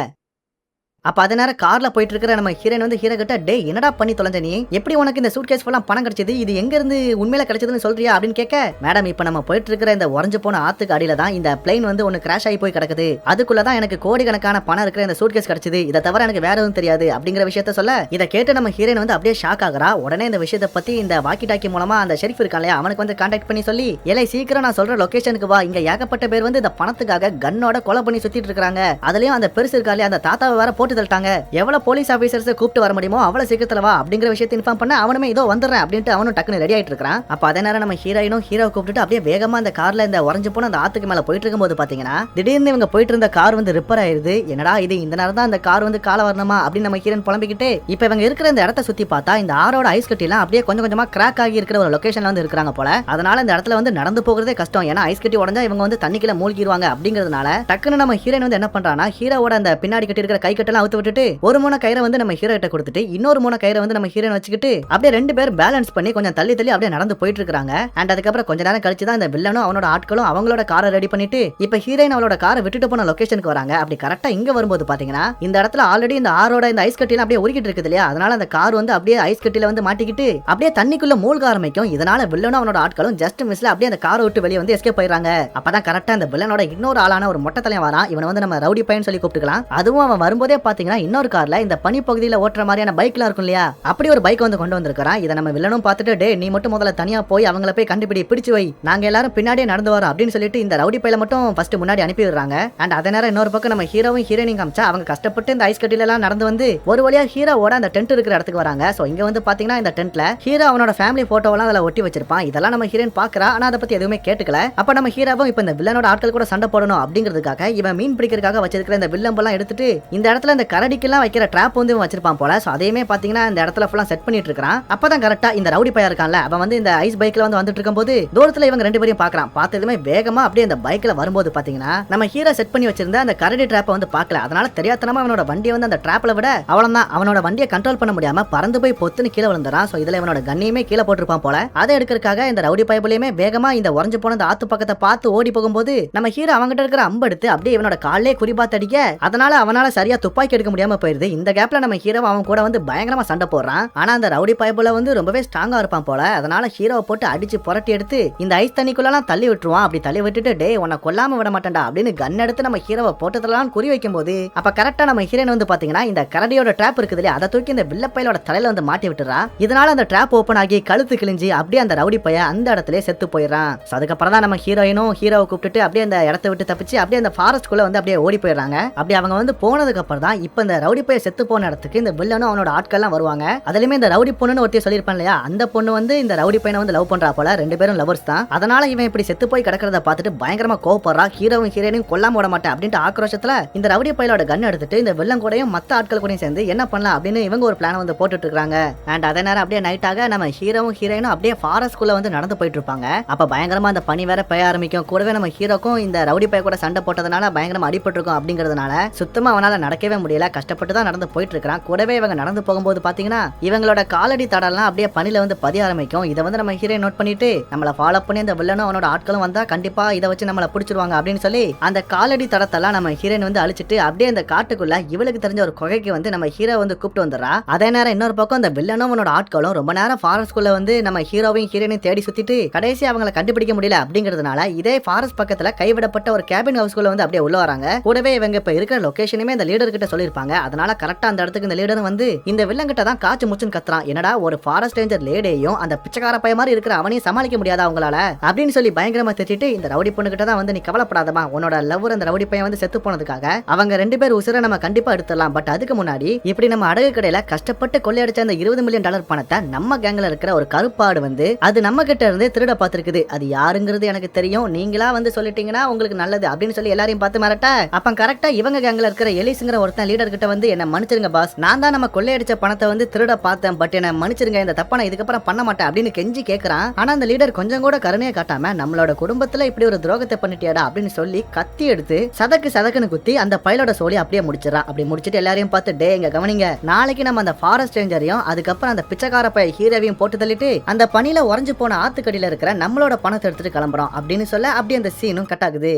அப்ப அதே நேரம் கார்ல போயிட்டு இருக்கிற நம்ம ஹீரோயின் வந்து ஹீரோ கிட்ட டே என்னடா பண்ணி தொலைஞ்ச நீ? எப்படி உனக்கு இந்த சூட் கேஸ் ஃபுல்லா பணம் கிடைச்சது? இது எங்க இருந்து உண்மையில கிடைச்சதுன்னு சொல்றியா? அப்படின்னு கேட்க மேடம் இப்ப நம்ம போயிட்டு இருக்கிற இந்த உறைஞ்சு போன ஆத்துக்கு அடியில தான் இந்த பிளைன் வந்து ஒன்னு கிராஷ் ஆகி போய் கிடக்குது. அதுக்குள்ள தான் எனக்கு கோடிக்கணக்கான பணம் இருக்கிற இந்த சூட் கேஸ் கிடைச்சது. இதை தவிர எனக்கு வேற எதுவும் தெரியாது. அப்படிங்கிற விஷயத்த சொல்ல இதை கேட்டு நம்ம ஹீரோயின் வந்து அப்படியே ஷாக் ஆகுறா. உடனே இந்த விஷயத்தை பத்தி இந்த வாக்கி டாக்கி மூலமா அந்த ஷெரீஃப் இருக்கான் இல்லையா அவனுக்கு வந்து கான்டாக்ட் பண்ணி சொல்லி ஏலை சீக்கிரம் நான் சொல்ற லொகேஷனுக்கு வா. இங்க ஏகப்பட்ட பேர் வந்து இந்த பணத்துக்காக கன்னோட கொலை பண்ணி சுத்திட்டு இருக்காங்க அதுலயும் அந்த பெருசு இருக்கா அந்த தாத்தாவை வேற போட்டு தள்ளிட்டாங்க. எவ்வளவு போலீஸ் ஆபீசர்ஸ் கூப்பிட்டு வர முடியுமோ அவ்வளவு சீக்கிரத்துல வா அப்படிங்கிற விஷயத்தை இன்ஃபார்ம் பண்ண அவனுமே இதோ வந்துடுறேன் அப்படின்ட்டு அவனும் டக்குனு ரெடி ஆயிட்டு இருக்கான் அப்ப அதே நேரம் நம்ம ஹீரோயினும் ஹீரோ கூப்பிட்டு அப்படியே வேகமா அந்த கார்ல இந்த உறைஞ்சு போன அந்த ஆத்துக்கு மேல போயிட்டு இருக்கும்போது பாத்தீங்கன்னா திடீர்னு இவங்க போயிட்டு இருந்த கார் வந்து ரிப்பேர் ஆயிருது. என்னடா இது இந்த நேரம் தான் அந்த கார் வந்து கால வரணுமா அப்படின்னு நம்ம ஹீரோன் புலம்பிக்கிட்டு இப்ப இவங்க இருக்கிற இந்த இடத்த சுத்தி பார்த்தா இந்த ஆரோட ஐஸ் கட்டிலாம் அப்படியே கொஞ்சம் கொஞ்சமா கிராக் ஆகி இருக்கிற ஒரு லொகேஷன்ல வந்து இருக்காங்க போல. அதனால இந்த இடத்துல வந்து நடந்து போகிறதே கஷ்டம். ஏன்னா ஐஸ் கட்டி உடஞ்சா இவங்க வந்து தண்ணிக்குள்ள மூழ்கிடுவாங்க அப்படிங்கிறதுனால டக்குன்னு நம்ம ஹீரோயின் வந்து என்ன பண்றானா ஹீரோவோட அந்த பின்னாடி கட்டி இருக்கிற கை கட்டெல்லாம் அவுத்து விட்டுட்டு ஒரு மூணு கயிறை வந்து நம்ம ஹீரோ கிட்ட கொடுத்துட்டு இன்னொரு மூணு கயிறை வந்து நம்ம ஹீரோயின் வச்சுக்கிட்டு அப்படியே ரெண்டு பேர் பேலன்ஸ் பண்ணி கொஞ்சம் தள்ளி தள்ளி அப்படியே நடந்து போயிட்டு இருக்காங்க அண்ட் அதுக்கப்புறம் கொஞ்ச நேரம் கழிச்சு தான் இந்த வில்லனும் அவனோட ஆட்களும் அவங்களோட காரை ரெடி பண்ணிட்டு இப்ப ஹீரோயின் அவளோட காரை விட்டுட்டு போன லொகேஷனுக்கு வராங்க. அப்படி கரெக்டா இங்க வரும்போது பாத்தீங்கன்னா இந்த இடத்துல ஆல்ரெடி இந்த ஆரோட இந்த ஐஸ் கட்டிலாம் அப்படியே உருக்கிட்டு இருக்குது இல்லையா? அதனால அந்த கார் வந்து அப்படியே ஐஸ் கட்டியில வந்து மாட்டிக்கிட்டு அப்படியே தண்ணிக்குள்ள மூழ்க ஆரம்பிக்கும். இதனால வில்லனும் அவனோட ஆட்களும் ஜஸ்ட் மிஸ்ல அப்படியே அந்த காரை விட்டு வெளியே வந்து எஸ்கேப் போயிடுறாங்க. அப்பதான் கரெக்டா அந்த வில்லனோட இன்னொரு ஆளான ஒரு மொட்டை தலைவன் வரான். இவனை வந்து நம்ம ரவுடி பையன் சொல்லி கூப்பிட்டுக்கலாம். அதுவும் அவன் வரும்போதே பாத்தீங்கன்னா இன்னொரு கார்ல இந்த பனி பகுதியில ஓட்டுற மாதிரியான பைக்லாம் இருக்கும் இல்லையா? அப்படி ஒரு பைக் வந்து கொண்டு வந்திருக்கிறான். இதை நம்ம வில்லனும் பார்த்துட்டு டே நீ மட்டும் முதல்ல தனியா போய் அவங்கள போய் கண்டுபிடி பிடிச்சு வை. நாங்க எல்லாரும் பின்னாடியே நடந்து வரோம் அப்படின்னு சொல்லிட்டு இந்த ரவுடி பையில மட்டும் ஃபர்ஸ்ட் முன்னாடி அனுப்பி விடுறாங்க அண்ட் அதே நேரம் இன்னொரு பக்கம் நம்ம ஹீரோவும் ஹீரோயினும் காமிச்சா அவங்க கஷ்டப்பட்டு இந்த ஐஸ் கட்டில எல்லாம் நடந்து வந்து ஒரு வழியா ஹீரோவோட அந்த டென்ட் இருக்கிற இடத்துக்கு வராங்க. சோ இங்க வந்து பாத்தீங்கன்னா இந்த டென்ட்ல ஹீரோ அவனோட ஃபேமிலி போட்டோவெல்லாம் அதுல ஒட்டி வச்சிருப்பான். இதெல்லாம் நம்ம ஹீரோயின் பாக்குறா. ஆனா அதை பத்தி எதுவுமே கேட்டுக்கல. அப்ப நம்ம ஹீரோவும் இப்ப இந்த வில்லனோட ஆட்கள் கூட சண்டை போடணும் அப்படிங்கிறதுக்காக இவன் மீன் பிடிக்கிறதுக்காக வச்சிருக்கிற இந்த வில்லம்பெல்லாம் எடுத்துட்டு இந்த இடத்துல அந்த கரடிக்கெல்லாம் வைக்கிற ட்ராப் வந்து இவன் வச்சிருப்பான் போல. சோ அதையுமே பார்த்தீங்கன்னா இந்த இடத்துல ஃபுல்லா செட் பண்ணிட்டு இருக்கான் அப்போ தான் கரெக்டா இந்த ரவுடி பையன் இருக்கான்ல அவன் வந்து இந்த ஐஸ் பைக்ல வந்து வந்துட்டு இருக்கும்போது தூரத்துல இவங்க ரெண்டு பேரையும் பாக்குறான். பார்த்ததுமே வேகமா அப்படியே அந்த பைக்ல வரும்போது பாத்தீங்கன்னா நம்ம ஹீரோ செட் பண்ணி வச்சிருந்த அந்த கரடி ட்ராப்பை வந்து பார்க்கல அதனால தெரியாதனமா அவனோட வண்டியை வந்து அந்த ட்ராப்ல விட அவ்வளவுதான் அவனோட வண்டியை கண்ட்ரோல் பண்ண முடியாம பறந்து போய் பொத்துன்னு கீழே விழுந்துறான். ஸோ இதுல இவனோட கண்ணையுமே கீழே போட்டிருப்பான் போல. அதை எடுக்கிறதுக்காக இந்த ரவுடி பைபிளையுமே வேகமா இந்த உறைஞ்சு போன அந்த ஆத்து பக்கத்தை பார்த்து ஓடி போகும்போது நம்ம ஹீரோ அவங்ககிட்ட இருக்கிற அம்பெடுத்து அப்படியே இவனோட காலே குறிபாத்து அதனால அவனால சரியா துப்பாக்கி எடுக்க முடியாம போயிருது. இந்த கேப்ல நம்ம ஹீரோ அவன் கூட வந்து பயங்கரமா சண்டை போடுறான். ஆனா அந்த ரவுடி பைபிள வந்து ரொம்பவே ஸ்ட்ராங்கா இருப்பான் போல. அதனால ஹீரோவை போட்டு அடிச்சு புரட்டி எடுத்து இந்த ஐஸ் தண்ணிக்குள்ளலாம் தள்ளி விட்டுருவான். அப்படி தள்ளி விட்டுட்டு டே உன்னை கொல்லாம விட மாட்டேன்டா அப்படின்னு கன் எடுத்து நம்ம ஹீரோவை போட்டதெல்லாம் குறி வைக்கும் போது அப்ப கரெக்டா நம்ம ஹீரோயின் வந்து பாத்தீங்கன்னா இந்த கரடியோட ட்ராப் இருக்குது இல்லையா அதை தூக்கி இந்த வில்லப்பையிலோட தலையில வந்து மாட்டி விட்டுறா. இதனால அந்த ட்ராப் ஓப்பன் ஆகி கழுத்து கிழிஞ்சு அப்படியே அந்த ரவுடி பைய அந்த இடத்துல செத்து போயிடறான். அதுக்கப்புறம் தான் நம்ம ஹீரோயினும் ஹீரோவை கூப்பிட்டுட்டு அப்படியே அந்த இடத்த விட்டு தப்பிச்சு அப்படியே அந்த ஃபாரஸ்ட் குள்ள வந்து அப்படியே ஓடி போயிடுறாங்க. அப்படி அவங்க வந்து போனதுக்கு அப்புறம் தான் இப்போ இந்த ரவுடி பையன் செத்து போன இடத்துக்கு இந்த வில்லனும் அவனோட ஆட்கள்லாம் வருவாங்க. அதுலயுமே இந்த ரவுடி பொண்ணுன்னு ஒருத்தி சொல்லியிருப்பான் இல்லையா? அந்த பொண்ணு வந்து இந்த ரவுடி பையனை வந்து லவ் பண்றா போல. ரெண்டு பேரும் லவர்ஸ் தான். அதனால இவன் இப்படி செத்து போய் கிடக்கிறத பார்த்துட்டு பயங்கரமா கோவப்படுறா. ஹீரோவும் ஹீரோனையும் கொல்லாம விட மாட்டேன் அப்படின்ட்டு ஆக்ரோஷத்துல இந்த ரவுடி பையலோட கன் எடுத்துட்டு இந்த வில்லன் கூடயும் மத்த ஆட்கள் கூடயும் சேர்ந்து என்ன பண்ணலாம் அப்படின்னு இவங்க ஒரு பிளான் வந்து போட்டுட்டு இருக்காங்க அண்ட் அதே நேரம் அப்படியே நைட்டாக நம்ம ஹீரோவும் ஹீரோயினும் அப்படியே ஃபாரஸ்ட்குள்ள வந்து நடந்து போயிட்டு இருப்பாங்க அப்ப பயங்கரமா அந்த பனி வேற பெய்ய ஆரம்பிக்கும். கூடவே நம்ம ஹீரோக்கும் இந்த ரவுடி பைய கூட சண்டை போட்டதுனால பயங்கரமா அடிபட்டிருக்கும் அப்படிங்கிறதுனால சுத்தமா அவனால நடக்கவே முடியல கஷ்டப்பட்டு தான் நடந்து போயிட்டு இருக்கிறான் கூடவே இவங்க நடந்து போகும்போது பாத்தீங்கன்னா இவங்களோட காலடி தடம்லாம் அப்படியே பனில வந்து பதிய ஆரம்பிக்கும். இதை வந்து நம்ம ஹீரோயின் நோட் பண்ணிட்டு நம்மள ஃபாலோ பண்ணி அந்த வில்லனும் அவனோட ஆட்களும் வந்தா கண்டிப்பா இதை வச்சு நம்மள பிடிச்சிருவாங்க அப்படின்னு சொல்லி அந்த காலடி தடத்தெல்லாம் நம்ம ஹீரோயின் வந்து அழிச்சிட்டு அப்படியே அந்த காட்டுக்குள்ள இவளுக்கு தெரிஞ்ச ஒரு குகைக்கு வந்து நம்ம ஹீரோ வந்து கூப்பிட்டு வந்துடுறா. அதே நேரம் இன்னொரு பக்கம் அந்த வில்லனும் அவனோட ஆட்களும் ரொம்ப நேரம் ஃபாரஸ்ட்குள்ள வந்து நம்ம ஹீரோவையும் ஹீரோனையும் தேடி சுத்திட்டு கடைசி அவங்கள கண்டுபிடிக்க முடியல அப்படிங்கிறதுனால இதே ஃபாரஸ்ட் பக்கத்துல கைவிடப்பட்ட ஒரு கேபின் ஹவுஸ்குள்ள வந்து அப்படியே உள்ள வராங்க. கூடவே இவங்க இப்ப இருக்கிற லொகேஷனுமே அந்த லீடர் கிட்ட சொல்லியிருப்பாங்க. அதனால கரெக்டா அந்த இடத்துக்கு இந்த லீடர் வந்து இந்த வில்லங்கிட்ட தான் காச்சு முச்சுன்னு கத்துறான். என்னடா ஒரு ஃபாரஸ்ட் ரேஞ்சர் லேடையும் அந்த பிச்சைக்கார பைய மாதிரி இருக்கிற அவனையும் சமாளிக்க முடியாதா அவங்களால அப்படின்னு சொல்லி பயங்கரமா திட்டிட்டு இந்த ரவுடி பொண்ணு கிட்ட தான் வந்து நீ கவலைப்படாதமா உன்னோட லவ்வர் அந்த ரவுடி பையன் வந்து செத்து போனதுக்காக அவங்க ரெண்டு பேர் உசுரை நம்ம கண்டிப்பா எடுத்துடலாம். பட் அதுக்கு முன்னாடி இப்படி நம்ம அடகு கடையில கஷ்டப்பட்டு கொள்ளையடிச்ச அந்த இருபது மில்லியன் டாலர் பணத்தை நம்ம கேங்ல இருக்கிற ஒரு கருப்பாடு வந்து அது நம்ம கிட்ட இருந்து திருட பார்த்திருக்குது. அது யாருங்கிறது எனக்கு தெரியும். நீங்களா வந்து சொல்லிட்டீங்கன்னா உங்களுக்கு நல்லது அப்படின்னு சொல்லி எல்லாரையும் பார்த்து மிரட்ட அப்ப கரெக்டா இவங்க கேங்ல இருக்கிற எலிஸுங்கிற ஒருத்தன் லீடர் லீடர்கிட்ட வந்து என்ன மன்னிச்சிருங்க பாஸ் நான் தான் நம்ம கொள்ளையடிச்ச பணத்தை வந்து திருட பார்த்தேன் பட் என்ன மன்னிச்சிருங்க இந்த தப்பை நான் இதுக்கப்புறம் பண்ண மாட்டேன் அப்படின்னு கெஞ்சி கேட்கறான் ஆனா அந்த லீடர் கொஞ்சம் கூட கருணையை காட்டாம நம்மளோட குடும்பத்துல இப்படி ஒரு துரோகத்தை பண்ணிட்டியாடா அப்படின்னு சொல்லி கத்தி எடுத்து சதக்கு சதக்குன்னு குத்தி அந்த பயலோட சோழி அப்படியே முடிச்சிடறான் அப்படி முடிச்சிட்டு எல்லாரையும் பார்த்து டே எங்க கவனிங்க. நாளைக்கு நம்ம அந்த ஃபாரஸ்ட் ரேஞ்சரையும் அதுக்கப்புறம் அந்த பிச்சைக்கார பைய ஹீரோவையும் போட்டு தள்ளிட்டு அந்த பனியில உறைஞ்சு போன ஆத்துக்கடியில இருக்கிற நம்மளோட பணத்தை எடுத்துட்டு கிளம்புறோம் அப்படின்னு சொல்ல அப்படியே அந்த சீனும் கட் ஆகுது.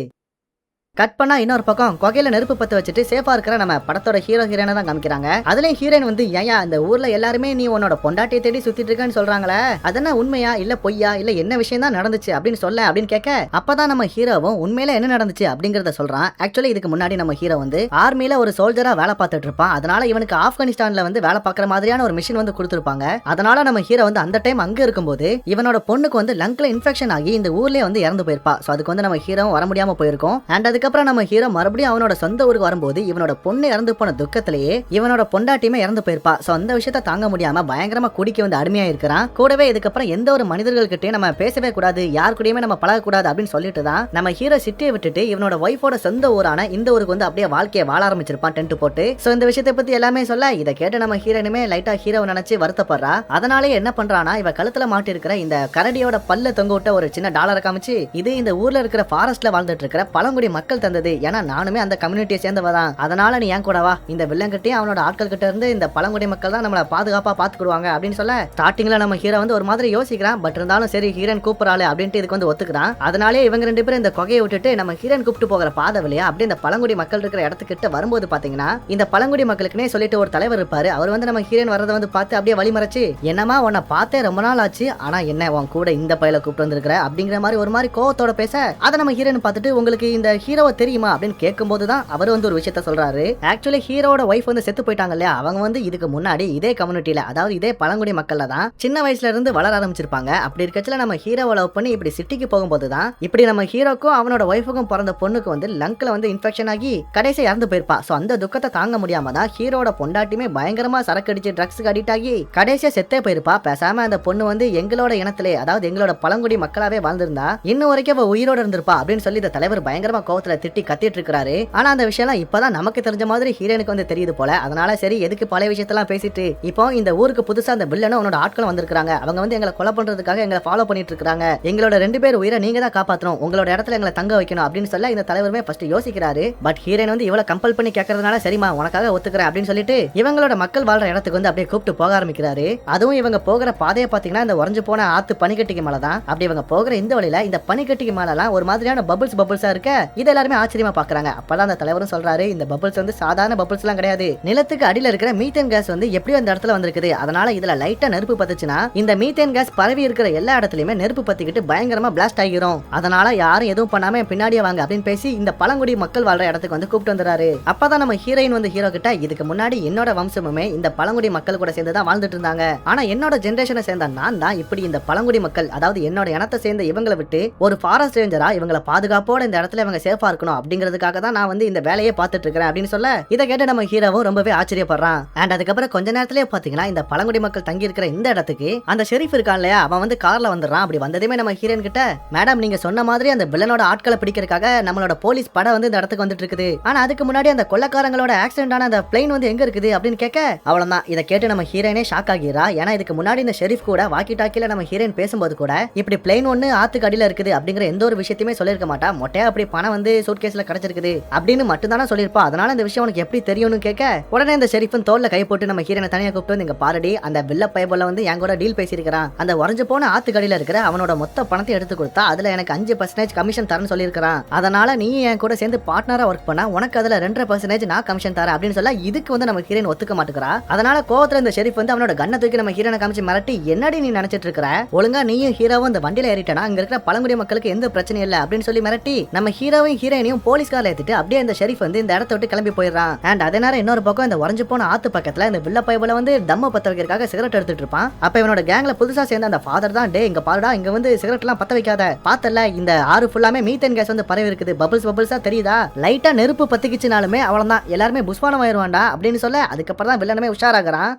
கட் பண்ணா இன்னொரு பக்கம் கொகையில நெருப்பு பத்த வச்சுட்டு சேஃபா இருக்கிற நம்ம படத்தோட ஹீரோ ஹீரோனை தான் காமிக்கிறாங்க. அதுலயும் ஹீரோயின் வந்து ஏயா இந்த ஊர்ல எல்லாருமே நீ உன்னோட பொண்டாட்டியை தேடி சுத்திட்டு இருக்கன்னு சொல்றாங்களே? அதென்ன உண்மையா? இல்ல பொய்யா? இல்ல என்ன விஷயம் தான் நடந்துச்சு? அப்படின்னு சொல்ல அப்படின்னு கேட்க அப்பதான் நம்ம ஹீரோவும் உண்மையில என்ன நடந்துச்சு அப்படிங்கறத சொல்றான். ஆக்சுவலி இதுக்கு முன்னாடி நம்ம ஹீரோ வந்து ஆர்மியில ஒரு சோல்ஜரா வேலை பார்த்துட்டு இருப்பான். அதனால இவனுக்கு ஆப்கானிஸ்தான்ல வந்து வேலை பார்க்குற மாதிரியான ஒரு மிஷின் வந்து கொடுத்துருப்பாங்க. அதனால நம்ம ஹீரோ வந்து அந்த டைம் அங்க இருக்கும்போது இவனோட பொண்ணுக்கு வந்து லங்க்ல இன்ஃபெக்ஷன் ஆகி இந்த ஊர்லயே வந்து இறந்து போயிருப்பா. சோ அதுக்கு வந்து நம்ம ஹீரோவும் வர முடியாம போயிருக்கும். அண்ட் அதுக்கு அதுக்கப்புறம் நம்ம ஹீரோ மறுபடியும் அவனோட சொந்த ஊருக்கு வரும்போது இவனோட பொண்ணு இறந்து போன துக்கத்திலேயே இவனோட பொண்டாட்டியுமே இறந்து போயிருப்பா. சோ அந்த விஷயத்த தாங்க முடியாம பயங்கரமா குடிக்க வந்து அடிமையா இருக்கிறான். கூடவே இதுக்கப்புறம் எந்த ஒரு மனிதர்கள்கிட்டயும் நம்ம பேசவே கூடாது யார் கூடயுமே நம்ம பழகக்கூடாது அப்படின்னு சொல்லிட்டு தான் நம்ம ஹீரோ சிட்டியை விட்டுட்டு இவனோட ஒய்ஃபோட சொந்த ஊரான இந்த ஊருக்கு வந்து அப்படியே வாழ்க்கையை வாழ ஆரம்பிச்சிருப்பான் டென்ட் போட்டு. சோ இந்த விஷயத்தை பத்தி எல்லாமே சொல்ல இதை கேட்டு நம்ம ஹீரோனுமே லைட்டா ஹீரோ நினைச்சு வருத்தப்படுறா. அதனாலே என்ன பண்றானா இவ கழுத்துல மாட்டி இருக்கிற இந்த கரடியோட பல்ல தொங்க விட்ட ஒரு சின்ன டாலரை காமிச்சு இது இந்த ஊர்ல இருக்கிற ஃபாரஸ்ட்ல வாழ்ந்துட்டு இருக்கிற பழங்குடி மக்கள் ஆட்கள் தந்தது. ஏன்னா நானுமே அந்த கம்யூனிட்டியை சேர்ந்தவ தான் அதனால நீ ஏன் கூடவா இந்த வில்லங்கிட்டையும் அவனோட ஆட்கள் கிட்ட இருந்து இந்த பழங்குடி மக்கள் தான் நம்மளை பாதுகாப்பா பாத்துக்கிடுவாங்க அப்படின்னு சொல்ல ஸ்டார்டிங்ல நம்ம ஹீரோ வந்து ஒரு மாதிரி யோசிக்கிறான். பட் இருந்தாலும் சரி ஹீரோன் கூப்பிடறாள் அப்படின்ட்டு இதுக்கு வந்து ஒத்துக்கிறான் அதனாலே இவங்க ரெண்டு பேரும் இந்த கொகையை விட்டுட்டு நம்ம ஹீரோன் கூப்பிட்டு போகிற பாதை வழியா அப்படியே இந்த பழங்குடி மக்கள் இருக்கிற இடத்துக்கிட்ட வரும்போது பாத்தீங்கன்னா இந்த பழங்குடி மக்களுக்குனே சொல்லிட்டு ஒரு தலைவர் இருப்பாரு. அவர் வந்து நம்ம ஹீரோன் வரதை வந்து பார்த்து அப்படியே வழிமறைச்சு என்னமா உன்னை பார்த்தே ரொம்ப நாள் ஆச்சு. ஆனா என்ன உன் கூட இந்த பையில கூப்பிட்டு வந்திருக்கிற? அப்படிங்கிற மாதிரி ஒரு மாதிரி கோவத்தோட பேச அதை நம்ம ஹீரோன் பார்த்துட்டு உங்களுக்கு இந்த ஹீரோ ஹீரோவை தெரியுமா அப்படின்னு கேட்கும்போது தான் அவர் வந்து ஒரு விஷயத்த சொல்றாரு. ஆக்சுவலி ஹீரோட ஒய்ஃப் வந்து செத்து போயிட்டாங்க இல்லையா? அவங்க வந்து இதுக்கு முன்னாடி இதே கம்யூனிட்டியில அதாவது இதே பழங்குடி மக்கள்ல தான் சின்ன வயசுல இருந்து வளர ஆரம்பிச்சிருப்பாங்க. அப்படி இருக்கச்சுல நம்ம ஹீரோவை லவ் பண்ணி இப்படி சிட்டிக்கு போகும்போது தான் இப்படி நம்ம ஹீரோக்கும் அவனோட ஒய்ஃபுக்கும் பிறந்த பொண்ணுக்கு வந்து லங்க்ல வந்து இன்ஃபெக்ஷன் ஆகி கடைசி இறந்து போயிருப்பா. சோ அந்த துக்கத்தை தாங்க முடியாம தான் ஹீரோட பொண்டாட்டியுமே பயங்கரமா சரக்கு அடிச்சு ட்ரக்ஸ்க்கு அடிக்ட் ஆகி கடைசியா செத்தே போயிருப்பா. பேசாம அந்த பொண்ணு வந்து எங்களோட இனத்திலே அதாவது எங்களோட பழங்குடி மக்களாவே வாழ்ந்திருந்தா இன்னும் வரைக்கும் அவ உயிரோட இருந்திருப்பா அப்படின்னு சொல்லி இந்த தலைவர் பயங்கரமா கோவத்துல திட்டி கத்திட்டு இருக்காரு ஆனா அந்த விஷயம்லாம் இப்பதான் நமக்கு தெரிஞ்ச மாதிரி ஹீரோனுக்கு வந்து தெரியுது போல. அதனால சரி எதுக்கு பழைய விஷயத்தெல்லாம் பேசிட்டு இப்போ இந்த ஊருக்கு புதுசா அந்த வில்லனும் அவனோட ஆட்களும் வந்திருக்காங்க அவங்க வந்து எங்களை கொலை பண்றதுக்காக எங்களை ஃபாலோ பண்ணிட்டு இருக்காங்க எங்களோட ரெண்டு பேர் உயிரை நீங்க தான் காப்பாற்றணும் உங்களோட இடத்துல எங்களை தங்க வைக்கணும் அப்படின்னு சொல்ல இந்த தலைவருமே ஃபர்ஸ்ட் யோசிக்கிறாரு. பட் ஹீரோயின் வந்து இவ்வளவு கம்பல் பண்ணி கேட்கறதுனால சரிமா உனக்காக ஒத்துக்கிறேன் அப்படின்னு சொல்லிட்டு இவங்களோட மக்கள் வாழ்ற இடத்துக்கு வந்து அப்படியே கூப்பிட்டு போக ஆரம்பிக்கிறாரு. அதுவும் இவங்க போகிற பாதையை பாத்தீங்கன்னா இந்த உறைஞ்சு போன ஆத்து பனிக்கட்டிக்கு மேல தான் அப்படி இவங்க போகிற இந்த வழியில இந்த பனிக்கட்டிக்கு மேலலாம் ஒரு மாதிரியான பபிள்ஸ் பபிள்ஸா இருக்க. இதெல்லாம் எல்லாருமே ஆச்சரியமா பாக்குறாங்க. அப்பதான் அந்த தலைவரும் சொல்றாரு இந்த பபிள்ஸ் வந்து சாதாரண பபிள்ஸ் எல்லாம் கிடையாது. நிலத்துக்கு அடியில இருக்கிற மீத்தேன் கேஸ் வந்து எப்படி அந்த இடத்துல வந்திருக்குது. அதனால இதுல லைட்டா நெருப்பு பத்துச்சுன்னா இந்த மீத்தேன் கேஸ் பரவி இருக்கிற எல்லா இடத்துலயுமே நெருப்பு பத்திக்கிட்டு பயங்கரமா பிளாஸ்ட் ஆகிரும். அதனால யாரும் எதுவும் பண்ணாம பின்னாடியே வாங்க அப்படின்னு பேசி இந்த பழங்குடி மக்கள் வாழ்ற இடத்துக்கு வந்து கூப்பிட்டு வந்துறாரு அப்பதான் நம்ம ஹீரோயின் வந்து ஹீரோ கிட்ட இதுக்கு முன்னாடி என்னோட வம்சமுமே இந்த பழங்குடி மக்கள் கூட சேர்ந்து தான் வாழ்ந்துட்டு இருந்தாங்க. ஆனா என்னோட ஜென்ரேஷனை சேர்ந்த நான் தான் இப்படி இந்த பழங்குடி மக்கள் அதாவது என்னோட இனத்தை சேர்ந்த இவங்களை விட்டு ஒரு ஃபாரஸ்ட் ரேஞ்சரா இவங்களை பாதுகாப்போட இந்த இடத்துல இவங்க சேஃபா இருக்கணும் அப்படிங்கிறதுக்காக தான் நான் வந்து இந்த வேலையை பார்த்துட்டு இருக்கிறேன் அப்படின்னு சொல்ல இதை கேட்டு நம்ம ஹீரோவும் ரொம்பவே ஆச்சரியப்படுறான். அண்ட் அதுக்கப்புறம் கொஞ்ச நேரத்திலே பாத்தீங்கன்னா இந்த பழங்குடி மக்கள் தங்கி இருக்கிற இந்த இடத்துக்கு அந்த ஷெரீஃப் இருக்கான் இல்லையா அவன் வந்து கார்ல வந்துடுறான். அப்படி வந்ததுமே நம்ம ஹீரோன் கிட்ட மேடம் நீங்க சொன்ன மாதிரி அந்த வில்லனோட ஆட்களை பிடிக்கிறதுக்காக நம்மளோட போலீஸ் படம் வந்து இந்த இடத்துக்கு வந்துட்டு இருக்குது. ஆனா அதுக்கு முன்னாடி அந்த கொள்ளக்காரங்களோட ஆக்சிடென்ட் ஆன அந்த பிளைன் வந்து எங்க இருக்குது? அப்படின்னு கேட்க அவ்வளவுதான். இதை கேட்டு நம்ம ஹீரோனே ஷாக் ஆகிறா ஏன்னா இதுக்கு முன்னாடி இந்த ஷெரீஃப் கூட வாக்கி டாக்கில நம்ம ஹீரோயின் பேசும்போது கூட இப்படி பிளைன் ஒன்னு ஆத்துக்கு அடியில இருக்குது அப்படிங்கிற எந்த ஒரு விஷயத்தையுமே சொல்லியிருக்க மாட்டா. மொட்டையா அப்படி பணம் வந்து சூட்கேஸ்ல கிடைச்சிருக்குது அப்படின்னு மட்டும் தானே சொல்லியிருப்பா. அதனால இந்த விஷயம் உனக்கு எப்படி தெரியும்னு கேட்க உடனே இந்த ஷெரீஃபும் தோல்ல கை போட்டு நம்ம ஹீரோனை தனியா கூப்பிட்டு வந்து இங்க பாரடி அந்த வில்ல பயபோல வந்து என் கூட டீல் பேசியிருக்கிறான். அந்த உறைஞ்சு போன ஆத்துக்கடியில இருக்கிற அவனோட மொத்த பணத்தை எடுத்து கொடுத்தா அதுல எனக்கு அஞ்சு பர்சன்டேஜ் கமிஷன் தரேன்னு சொல்லியிருக்கிறான். அதனால நீ என் கூட சேர்ந்து பார்ட்னரா ஒர்க் பண்ணா உனக்கு அதுல ரெண்டரை பர்சன்டேஜ் நான் கமிஷன் தரேன் அப்படின்னு சொல்ல இதுக்கு வந்து நம்ம ஹீரோயின் ஒத்துக்க மாட்டேங்கிறா அதனால கோவத்துல இந்த ஷெரீஃப் வந்து அவனோட கண்ணை தூக்கி நம்ம ஹீரோனை காமிச்சு மிரட்டி என்னடி நீ நினைச்சிட்டு இருக்கிற? ஒழுங்கா நீயும் ஹீரோவும் இந்த வண்டியில ஏறிட்டனா? அங்க இருக்கிற பழங்குடி மக்களுக்கு எந்த பிரச்சனையும் இல்லை அப்படின்னு சொல்லி மிரட்டி நம்ம ஹீரோவும் ஹீரோயினையும் போலீஸ்காரில் ஏத்திட்டு அப்படியே அந்த ஷெரீஃப் வந்து இந்த இடத்த விட்டு கிளம்பி போயிடுறான். அண்ட் அதே நேரம் இன்னொரு பக்கம் இந்த உறைஞ்சு போன ஆத்து பக்கத்துல இந்த வில்ல பைபிள வந்து தம்ம பத்த வைக்கிறதுக்காக சிகரெட் எடுத்துட்டு இருப்பான். அப்ப இவனோட கேங்ல புதுசா சேர்ந்த அந்த ஃபாதர் தான் டே இங்க பாருடா இங்க வந்து சிகரெட் எல்லாம் பத்த வைக்காத. பார்த்தல இந்த ஆறு ஃபுல்லாமே மீத்தேன் கேஸ் வந்து பரவி இருக்குது. பபிள்ஸ் பபிள்ஸா தெரியுதா? லைட்டா நெருப்பு பத்திக்கிச்சுனாலுமே அவ்வளவுதான் எல்லாருமே புஷ்பானம் ஆயிருவான்டா அப்படின்னு சொல்ல அதுக்கப்புறம் தான் வில்லனமே உஷாராகிறான்.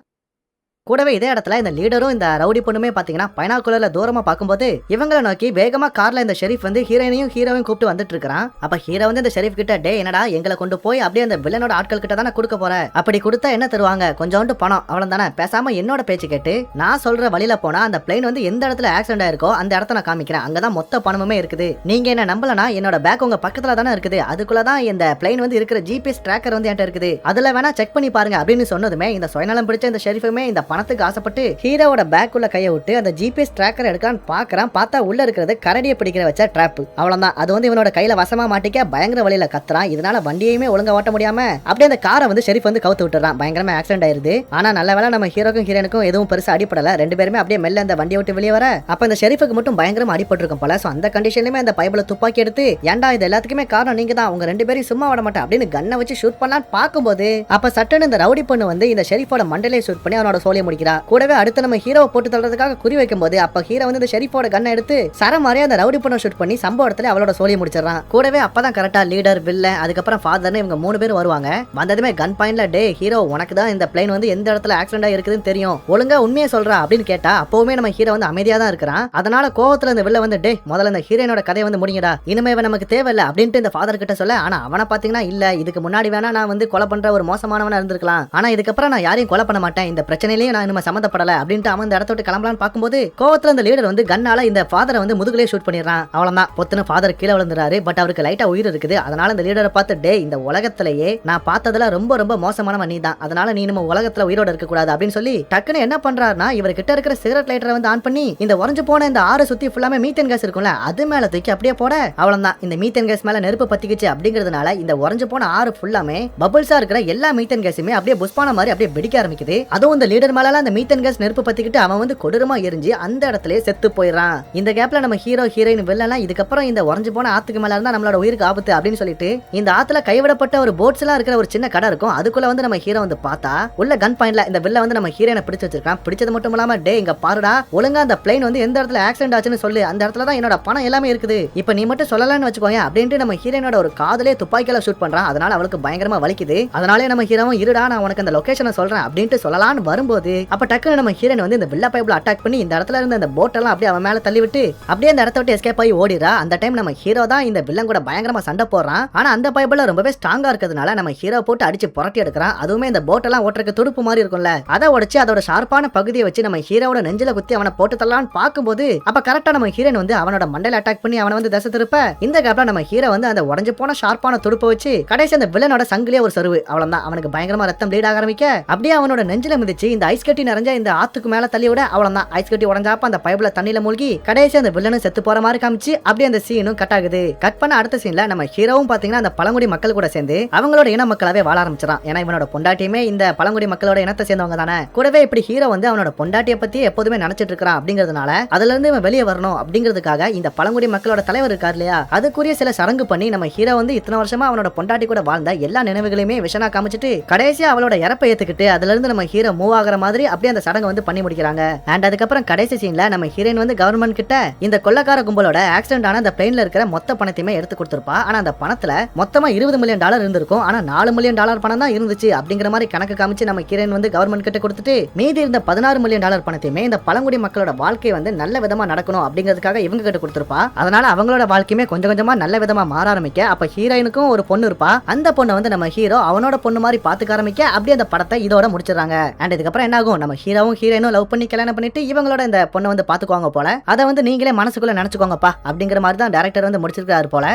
கூடவே இதே இடத்துல இந்த லீடரும் இந்த ரவுடி பொண்ணுமே பாத்தீங்கன்னா பைனாக்குலர்ல தூரமா பார்க்கும்போது இவங்களை நோக்கி வேகமா கார்ல இந்த ஷெரீஃப் வந்து ஹீரோயினையும் ஹீரோவையும் கூப்பிட்டு வந்துட்டு இருக்கான் அப்ப ஹீரோ வந்து இந்த ஷெரீஃப் கிட்ட டே என்னடா எங்களை கொண்டு போய் அப்படியே அந்த வில்லனோட ஆட்கள் கிட்ட தானே கொடுக்க போற? அப்படி கொடுத்தா என்ன தருவாங்க? கொஞ்சோண்டு பணம். அவ்வளவு தானே. பேசாம என்னோட பேச்சு கேட்டு நான் சொல்ற வழியில போனா அந்த பிளைன் வந்து எந்த இடத்துல ஆக்சிடென்ட் ஆயிருக்கோ அந்த இடத்த நான் காமிக்கிறேன். அங்கதான் மொத்த பணமுமே இருக்குது. நீங்க என்ன நம்பலனா என்னோட பேக் உங்க பக்கத்துல தானே இருக்குது. அதுக்குள்ளதான் இந்த பிளைன் வந்து இருக்கிற ஜிபிஎஸ் ட்ராக்கர் வந்து என்கிட்ட இருக்குது. அதுல வேணா செக் பண்ணி பாருங்க அப்படின்னு சொன்னதுமே இந்த சுயநலம் பிடிச்ச இந்த ஷெரீஃபுமே இந்த பணத்துக்கு ஆசைப்பட்டு ஹீரோவோட பேக் உள்ள கையை விட்டு அந்த ஜிபிஎஸ் ட்ராக்கர் எடுக்கலான்னு பாக்குறான். பார்த்தா உள்ள இருக்கிறது கரடியை பிடிக்கிற வச்ச ட்ராப் அவ்வளவுதான். அது வந்து இவனோட கையில வசமா மாட்டிக்க பயங்கர வழியில கத்துறான். இதனால வண்டியையுமே ஒழுங்கா ஓட்ட முடியாம அப்படியே அந்த காரை வந்து ஷெரீஃப் வந்து கவுத்து விட்டுறான். பயங்கரமா ஆக்சிடென்ட் ஆயிருது. ஆனா நல்ல வேலை நம்ம ஹீரோக்கும் ஹீரோனுக்கும் எதுவும் பெருசா அடிப்படல ரெண்டு பேருமே அப்படியே மெல்ல அந்த வண்டியை விட்டு வெளியே வர அப்ப இந்த ஷெரீஃபுக்கு மட்டும் பயங்கரமா அடிபட்டிருக்கும் போல. சோ அந்த கண்டிஷன்லயுமே அந்த பைபிள துப்பாக்கி எடுத்து ஏன்டா இது எல்லாத்துக்குமே காரணம் நீங்க தான் உங்க ரெண்டு பேரையும் சும்மா விட மாட்டேன். அப்படின்னு கண்ணை வச்சு ஷூட் பண்ணலான்னு பார்க்கும்போது அப்ப சட்டன்னு இந்த ரவுடி பொண்ணு வந்து இந்த ஷெரீஃபோட மண்டலே ஷூட் பண்ணி அவனோட சோழிய முடிக்கிறா கூடவே அடுத்து நம்ம ஹீரோவை போட்டு தள்ளுறதுக்காக குறி வைக்கும் போது அப்ப ஹீரோ வந்து இந்த ஷெரீஃபோட கண்ணை எடுத்து சர மாதிரியே அந்த ரவுடி பொண்ணை ஷூட் பண்ணி சம்பவ இடத்துல அவளோட சோழியை முடிச்சிடறான். கூடவே அப்பதான் கரெக்டா லீடர் வில்ல அதுக்கப்புறம் ஃபாதர்னு இவங்க மூணு பேர் வருவாங்க. வந்ததுமே கன் பாயிண்ட்ல டே ஹீரோ உனக்கு தான் இந்த பிளைன் வந்து எந்த இடத்துல ஆக்சிடென்ட் இருக்குதுன்னு தெரியும். ஒழுங்கா உண்மையை சொல்றா அப்படின்னு கேட்டா அப்பவுமே நம்ம ஹீரோ வந்து அமைதியா தான் இருக்கிறான். அதனால கோவத்துல இந்த வில்ல வந்து டே முதல்ல இந்த ஹீரோனோட கதையை வந்து முடிங்கடா. இனிமே இவன் நமக்கு தேவையில்ல அப்படின்ட்டு இந்த ஃபாதர் கிட்ட சொல்ல ஆனா அவனை பாத்தீங்கன்னா இல்ல. இதுக்கு முன்னாடி வேணா நான் வந்து கொலை பண்ற ஒரு மோசமானவனா இருந்திருக்கலாம். ஆனா இதுக்கப்புறம் நான் யாரையும் கொலை பண்ண மாட்டேன். இந்த பிரச்சனையிலேயே நான் நம்ம சம்மந்தப்படல அப்படின்ட்டு அவன் இந்த இடத்த விட்டு கிளம்பலான்னு பார்க்கும்போது கோவத்துல இந்த லீடர் வந்து கண்ணால இந்த ஃபாதரை வந்து முதுகுலயே ஷூட் பண்ணிடுறான். அவ்வளவுதான். பொத்துன ஃபாதர் கீழே விழுந்துறாரு பட் அவருக்கு லைட்டா உயிர் இருக்குது. அதனால இந்த லீடரை பார்த்து டே இந்த உலகத்திலேயே நான் பார்த்ததுல ரொம்ப ரொம்ப மோசமான நீ தான். அதனால நீ நம்ம உலகத்துல உயிரோட இருக்க கூடாது அப்படின்னு சொல்லி டக்குன்னு என்ன பண்றாருன்னா இவர் கிட்ட இருக்கிற சிகரெட் லைட்டரை வந்து ஆன் பண்ணி இந்த உறைஞ்சு போன இந்த ஆறு சுத்தி ஃபுல்லாமே மீத்தேன் கேஸ் இருக்கும்ல அது மேல தூக்கி அப்படியே போட. அவ்வளவுதான். இந்த மீத்தேன் கேஸ் மேல நெருப்பு பத்திக்கிச்சு அப்படிங்கிறதுனால இந்த உறைஞ்சு போன ஆறு ஃபுல்லாமே பபிள்ஸா இருக்கிற எல்லா மீத்தேன் கேஸுமே அப்படியே புஷ்பான மாதிரி அப்படியே வெடிக்க ஆரம்பிக்குது. அதுவும் இந்த லீடர் மேல அந்த மீத்தன் கேஸ் நெருப்பு பத்திக்கிட்டு அவன் வந்து கொடூரமா எரிஞ்சு அந்த இடத்துல செத்து போயிடுறான். இந்த கேப்ல நம்ம ஹீரோ ஹீரோயின் வெள்ளலாம் இதுக்கப்புறம் இந்த உறைஞ்சு போன ஆத்துக்கு மேல இருந்தா நம்மளோட உயிருக்கு ஆபத்து அப்படின்னு சொல்லிட்டு இந்த ஆத்துல கைவிடப்பட்ட ஒரு போட்ஸ் எல்லாம் இருக்கிற ஒரு சின்ன கடை இருக்கும். அதுக்குள்ள வந்து நம்ம ஹீரோ வந்து பார்த்தா உள்ள கன் பாயிண்ட்ல இந்த வில்ல வந்து நம்ம ஹீரோனை பிடிச்சு வச்சிருக்கான். பிடிச்சது மட்டும் இல்லாம டே இங்க பாருடா ஒழுங்கா அந்த பிளைன் வந்து எந்த இடத்துல ஆக்சிடென்ட் ஆச்சுன்னு சொல்லு. அந்த இடத்துல தான் என்னோட பணம் எல்லாமே இருக்குது. இப்போ நீ மட்டும் சொல்லலாம்னு வச்சுக்கோங்க அப்படின்ட்டு நம்ம ஹீரோனோட ஒரு காதலே துப்பாக்கியால ஷூட் பண்றான். அதனால அவளுக்கு பயங்கரமா வலிக்குது. அதனாலே நம்ம ஹீரோவும் இருடா நான் உனக்கு அந்த லொகேஷனை சொல்றேன் அப்படின்ட்டு சொல்லலாம்னு வரும்போது அப்ப டக்குன்னு நம்ம ஹீரன் வந்து இந்த வில்ல பைப்ல அட்டாக் பண்ணி இந்த இடத்துல இருந்த அந்த போட் எல்லாம் அப்படியே அவன் மேல தள்ளி விட்டு அப்படியே அந்த இடத்த விட்டு எஸ்கேப் ஆகி ஓடிடுறா. அந்த டைம் நம்ம ஹீரோ தான் இந்த வில்லன் கூட பயங்கரமா சண்டை போடுறான். ஆனா அந்த பைபிள் ரொம்பவே ஸ்ட்ராங்கா இருக்கிறதுனால நம்ம ஹீரோ போட்டு அடிச்சு புரட்டி எடுக்கிறான். அதுவுமே இந்த போட் எல்லாம் ஓட்டுறதுக்கு துடுப்பு மாதிரி இருக்கும்ல. அதை உடைச்சு அதோட ஷார்ப்பான பகுதியை வச்சு நம்ம ஹீரோவோட நெஞ்சில குத்தி அவனை போட்டு தள்ளலாம்னு பார்க்கும்போது அப்ப கரெக்டா நம்ம ஹீரன் வந்து அவனோட மண்டையில அட்டாக் பண்ணி அவனை வந்து தசை திருப்ப இந்த கேப்ல நம்ம ஹீரோ வந்து அந்த உடஞ்சு போன ஷார்ப்பான துடுப்பை வச்சு கடைசி அந்த வில்லனோட சங்கிலே ஒரு சருவு. அவ்வளவுதான். அவனுக்கு பயங்கரமா ரத்தம் bleed ஆக ஆரம்பிக்க அப்படியே அவனோட நெஞ்சில மிதிச்சு இந்த ஐஸ் கட்டி நிறைஞ்ச இந்த ஆத்துக்கு மேல தள்ளி விட அவ்வளவுதான். ஐஸ் கட்டி உடஞ்சாப்ப அந்த பைப்ல தண்ணியில மூழ்கி கடைசி அந்த வில்லனும் செத்து போற மாதிரி காமிச்சு அப்படியே அந்த சீனும் கட் ஆகுது. கட் பண்ண அடுத்த சீன்ல நம்ம ஹீரோவும் பாத்தீங்கன்னா அந்த பழங்குடி மக்கள் கூட சேர்ந்து அவங்களோட இன மக்களாவே வாழ ஆரம்பிச்சிடான் ஏன்னா இவனோட பொண்டாட்டியுமே இந்த பழங்குடி மக்களோட இனத்தை சேர்ந்தவங்க தானே. கூடவே இப்படி ஹீரோ வந்து அவனோட பொண்டாட்டியை பத்தி எப்போதுமே நினைச்சிட்டு இருக்கிறான் அப்படிங்கிறதுனால அதுல இருந்து இவன் வெளியே வரணும் அப்படிங்கிறதுக்காக இந்த பழங்குடி மக்களோட தலைவர் இருக்கார் இல்லையா? அதுக்குரிய சில சரங்கு பண்ணி நம்ம ஹீரோ வந்து இத்தனை வருஷமா அவனோட பொண்டாட்டி கூட வாழ்ந்த எல்லா நினைவுகளையுமே விஷனா காமிச்சிட்டு கடைசியா அவளோட இறப்பை ஏத்துக்கிட்டு அதுல இருந்து நம்ம ஹீரோ மூவ் ஆகிற மாதிரி அப்படியே அந்த சடங்கு வந்து பண்ணி முடிக்கிறாங்க. அண்ட் அதுக்கப்புறம் கடைசி சீன்ல நம்ம ஹீரோயின் வந்து கவர்மெண்ட் கிட்ட இந்த கொள்ளக்கார கும்பலோட ஆக்சிடென்ட் ஆன அந்த பிளேன்ல இருக்கிற மொத்த பணத்தையுமே எடுத்து கொடுத்துருப்பா. ஆனா அந்த பணத்துல மொத்தமா இருபது மில்லியன் டாலர் இருந்திருக்கும். ஆனா நாலு மில்லியன் டாலர் பணம் தான் இருந்துச்சு அப்படிங்கிற மாதிரி கணக்கு காமிச்சு நம்ம ஹீரோயின் வந்து கவர்மெண்ட் கிட்ட கொடுத்துட்டு மீதி இருந்த பதினாறு மில்லியன் டாலர் பணத்தையுமே இந்த பழங்குடி மக்களோட வாழ்க்கை வந்து நல்ல விதமா நடக்கணும் அப்படிங்கிறதுக்காக இவங்க கிட்ட கொடுத்துருப்பா. அதனால அவங்களோட வாழ்க்கையுமே கொஞ்சம் கொஞ்சமா நல்ல விதமா மாற ஆரம்பிக்க அப்ப ஹீரோயினுக்கும் ஒரு பொண்ணு இருப்பா. அந்த பொண்ணை வந்து நம்ம ஹீரோ அவனோட பொண்ணு மாதிரி பாத்துக்க ஆரம்பிக்க அப்படியே அந்த படத்தை இதோட முடிச்சிடறாங்க. அண்ட் இதுக்கப்புறம் என்ன ஆகும் நம்ம ஹீரோவும் ஹீரோயினும் லவ் பண்ணி கல்யாணம் பண்ணிட்டு இவங்களோட இந்த பொண்ணை வந்து பாத்துக்குவாங்க போல. அதை வந்து நீங்களே மனசுக்குள்ள நினைச்சுக்கோங்கப்பா அப்படிங்கிற மாதிரி தான் டேரக்டர் வந்து முடிச்சிருக்காரு போல.